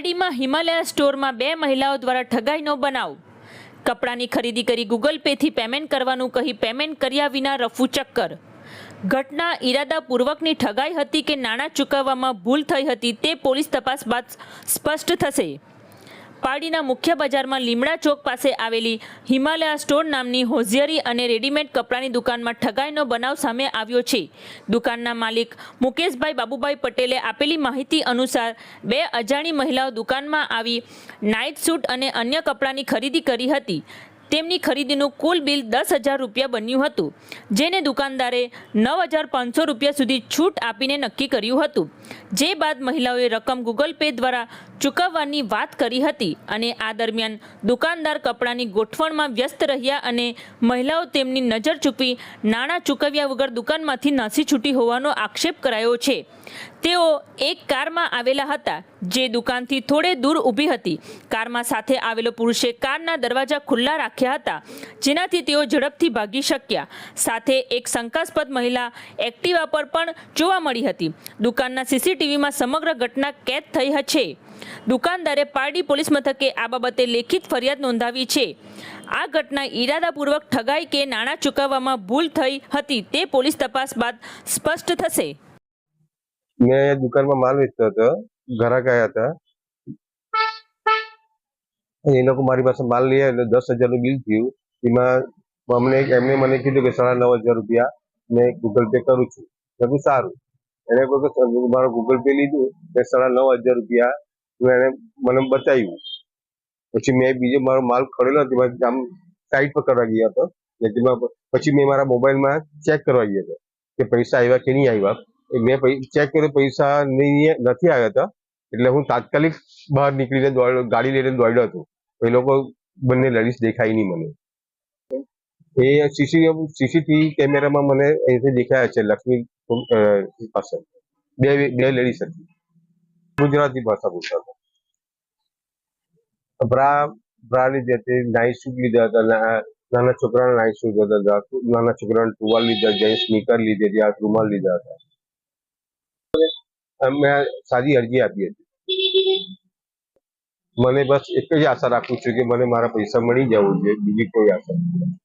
પારડીમાં હિમાલયા સ્ટોરમાં બે મહિલાઓ દ્વારા ઠગાઈનો બનાવ. કપડાની ખરીદી કરી ગૂગલ પેથી પેમેન્ટ કરવાનું કહી પેમેન્ટ કર્યા વિના રફુ ચક્કર. ઘટના ઈરાદાપૂર્વકની ઠગાઈ હતી કે નાણાં ચૂકવવામાં ભૂલ થઈ હતી તે પોલીસ તપાસ બાદ સ્પષ્ટ થશે. પારડીના મુખ્ય બજારમાં લીમડા ચોક પાસે આવેલી હિમાલયા સ્ટોર નામની હોઝિયરી અને રેડીમેડ કપડાની દુકાનમાં ઠગાઈનો બનાવ સામે આવ્યો છે. દુકાનના માલિક મુકેશભાઈ બાબુભાઈ પટેલે આપેલી માહિતી અનુસાર બે અજાણી મહિલાઓ દુકાનમાં આવી નાઇટ સૂટ અને અન્ય કપડાની ખરીદી કરી હતી. તેમની ખરીદીનું કુલ બિલ દસ હજાર રૂપિયા બન્યું હતું, જેને દુકાનદારે નવ હજાર પાંચસો રૂપિયા સુધી છૂટ આપીને નક્કી કર્યું હતું. જે બાદ મહિલાઓએ રકમ ગૂગલ પે દ્વારા ચૂકવવાની વાત કરી હતી અને આ દરમિયાન દુકાનદાર કપડાની ગોઠવણમાં વ્યસ્ત રહ્યા અને મહિલાઓ તેમની નજર ચૂકવી નાણાં ચૂકવ્યા વગર દુકાનમાંથી નાસી છૂટી હોવાનો આક્ષેપ કરાયો છે. તેઓ એક કારમાં આવેલા હતા, જે દુકાનથી થોડે દૂર ઊભી હતી. કારમાં સાથે આવેલો પુરુષે કારના દરવાજા ખુલ્લા રાખ્યા હતા, જેનાથી તેઓ ઝડપથી ભાગી શક્યા. સાથે એક શંકાસ્પદ મહિલા એક્ટિવા પર પણ જોવા મળી હતી. દુકાનના સીસીટીવીમાં સમગ્ર ઘટના કેદ થઈ છે દુકાનદારે પારડી પોલીસ મથકે આ બાબતે લેખિત ફરિયાદ નોંધાવી છે. આ ઘટના ઈરાદાપૂર્વક ઠગાઈ કે નાણાં ચૂકવવામાં ભૂલ થઈ હતી તે પોલીસ તપાસ બાદ સ્પષ્ટ થશે. મેં દુકાનમાં માલ વેચતો હતો. ગ્રાહક આવ્યા હતા. એ લોકો મારી પાસે માલ લઈ આવ્યા દસ હજારનું બિલ થયું. એમાં અમને એમને મને કીધું કે સાડા નવ હજાર રૂપિયા મેં ગૂગલ પે કરું છું. બધું સારું. એને કે મારો ગૂગલ પે લીધું મેં સાડા નવ હજાર રૂપિયા એને મને બતાવ્યું. પછી મેં બીજો મારો માલ ખડેલો તેમાં આમ સાઈડ પર કરવા ગયો હતો. પછી મેં મારા મોબાઈલમાં ચેક કરવા ગયો હતો કે પૈસા આવ્યા કે નહીં આવ્યા. મેં ચેક કર્યો, પૈસા નહીં, નથી આવ્યા હતા. એટલે હું તાત્કાલિક બહાર નીકળીને દોડ્યો ગાડી લઈને દોડ્યો હતો. એ લોકો બંને લેડીઝ દેખાઈ નહીં મને. એ સીસી સીસીટીવી કેમેરામાં મને અહીંથી દેખાયા છે, લક્ષ્મી પાસે બે બે લેડીઝ હતી. ગુજરાતી ભાષા બોલતા હતા. બ્રા બ્રા લીધા હતી નાઇટ શૂટ લીધા હતા નાના છોકરાના નાઇટ લીધા હતા, નાના છોકરાના ટુવાલ લીધા, જેન્ટ્સ સ્નીકર લીધી હતી આ રૂમાલ લીધા હતા. મેં સાદી અરજી આપી હતી મને બસ એક જ આશા રાખું છું કે મને મારા પૈસા મળી જવું જોઈએ, બીજી કોઈ આશા નથી.